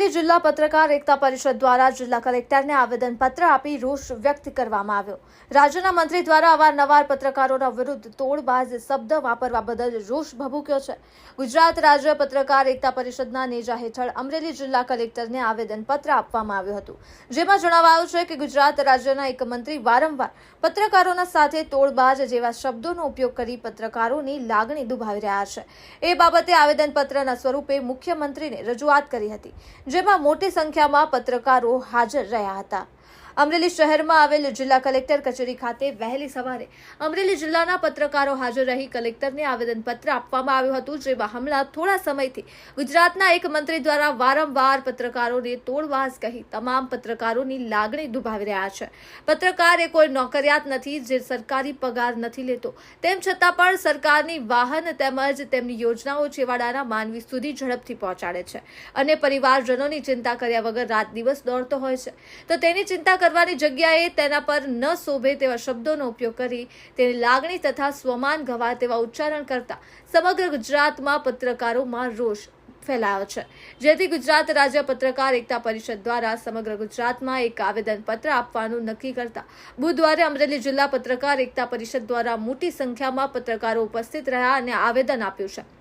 અમરેલી જિલ્લા પત્રકાર એકતા પરિષદ દ્વારા જિલ્લા કલેક્ટરને આવેદનપત્ર આપી રોષ વ્યક્ત કરવામાં આવ્યો. રાજ્યના મંત્રી દ્વારા અવારનવાર પત્રકારોના વિરુદ્ધ તોડબાજ શબ્દ વાપરવા બદલ રોષ ભભૂક્યો છે. ગુજરાત રાજ્ય પત્રકાર એકતા પરિષદના નેજા હેઠળ અમરેલી જિલ્લા કલેક્ટરને આવેદનપત્ર આપવામાં આવ્યું હતું. જેમાં જણાવાયું છે કે ગુજરાત રાજ્યના એક મંત્રી વારંવાર પત્રકારોના સાથે તોડબાજ જેવા શબ્દોનો ઉપયોગ કરી પત્રકારોની લાગણી દુભાવી રહ્યા છે. એ બાબતે આવેદનપત્રના સ્વરૂપે મુખ્યમંત્રીને રજૂઆત કરી હતી. જેમાં મોટી સંખ્યામાં પત્રકારો હાજર રહ્યા હતા. અમરેલી શહેરમાં આવેલ જિલ્લા કલેક્ટર કચેરી ખાતે વહેલી સવારે અમરેલી જિલ્લાના પત્રકારો હાજર રહી કલેક્ટરને આવેદનપત્ર આપવામાં આવ્યું હતું, જેમાં હમણાં થોડા સમયથી ગુજરાતના એક મંત્રી દ્વારા વારંવાર પત્રકારોને તોડવાસ કહી તમામ પત્રકારોની લાગણી દુભાવી રહ્યા છે. પત્રકાર એ કોઈ નોકરિયાત નથી, જે સરકારી પગાર નથી લેતો. તેમ છતાં પણ સરકારની વાહન તેમજ તેમની યોજનાઓ છેવાડાના માનવી સુધી ઝડપથી પહોંચાડે છે અને પરિવારજનોની ચિંતા કર્યા વગર રાત દિવસ દોડતો હોય છે. તો તેની ચિંતા કરવાની જગ્યાએ તેના પર ન શોભે તેવા શબ્દોનો ઉપયોગ કરી તેની લાગણી તથા સ્વમાન ગવા તેવા ઉચ્ચારણ કરતા સમગ્ર ગુજરાતમાં પત્રકારોમાં રોષ ફેલાયો છે. જેથી ગુજરાત રાજ્ય પત્રકાર એકતા પરિષદ દ્વારા સમગ્ર ગુજરાતમાં એક આવેદનપત્ર આપવાનું નક્કી કરતા બુધવારે અમરેલી જિલ્લા પત્રકાર એકતા પરિષદ દ્વારા મોટી સંખ્યામાં પત્રકારો ઉપસ્થિત રહ્યા અને આવેદન આપ્યું છે.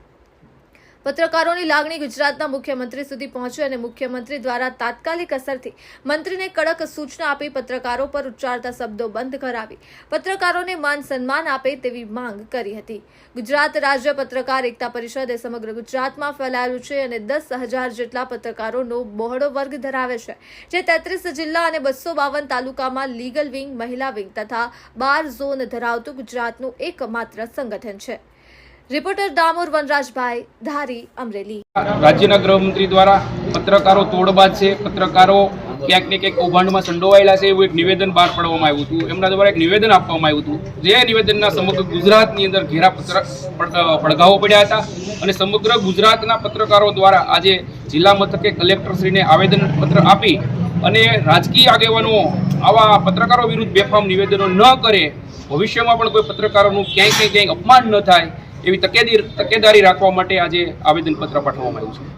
પત્રકારોની લાગણી ગુજરાતના મુખ્યમંત્રી સુધી પહોંચી અને મુખ્યમંત્રી દ્વારા તાત્કાલિક અસરથી મંત્રીને કડક સૂચના આપી પત્રકારો પર ઉચ્ચારતા શબ્દો બંધ કરાવી, પત્રકારોને માન સન્માન આપે તેવી માંગ કરી હતી. ગુજરાત રાજ્ય પત્રકાર એકતા પરિષદે સમગ્ર ગુજરાતમાં ફેલાયેલું છે અને દસ હજાર જેટલા પત્રકારોનો બહોળો વર્ગ ધરાવે છે, જે તેત્રીસ જિલ્લા અને બસો બાવન તાલુકામાં લીગલ વિંગ, મહિલા વિંગ તથા બાર ઝોન ધરાવતું ગુજરાતનું એકમાત્ર સંગઠન છે. રિપોર્ટર ડામોર વનરાજભાઈ, ધારી, અમરેલી. રાજ્યના ગૃહમંત્રી દ્વારા પત્રકારો તોડબાજ છે. પત્રકારો ક્યાંક ને ક્યાંક કૌભાંડમાં સંડોવાયેલા છે એવું એક નિવેદન બહાર પાડવામાં આવ્યું હતું. એમના દ્વારા એક નિવેદન આપવામાં આવ્યું હતું. જે નિવેદનના સમગ્ર ગુજરાતની અંદર ઘેરા પત્ર પડ- પડઘાઓ પડ્યા હતા અને સમગ્ર ગુજરાતના પત્રકારો દ્વારા આજે જિલ્લા મથકે કલેક્ટરશ્રીને આવેદનપત્ર આપી અને રાજકીય આગેવાનો આવા પત્રકારો વિરુદ્ધ બેફામ નિવેદનો ન કરે, ભવિષ્યમાં પણ કોઈ પત્રકારોનું ક્યાંય ક્યાંય ક્યાંય અપમાન ન થાય એવી તકેદારી તકેદારી રાખવા માટે આજે આવેદનપત્ર પાઠવવામાં આવ્યું છે.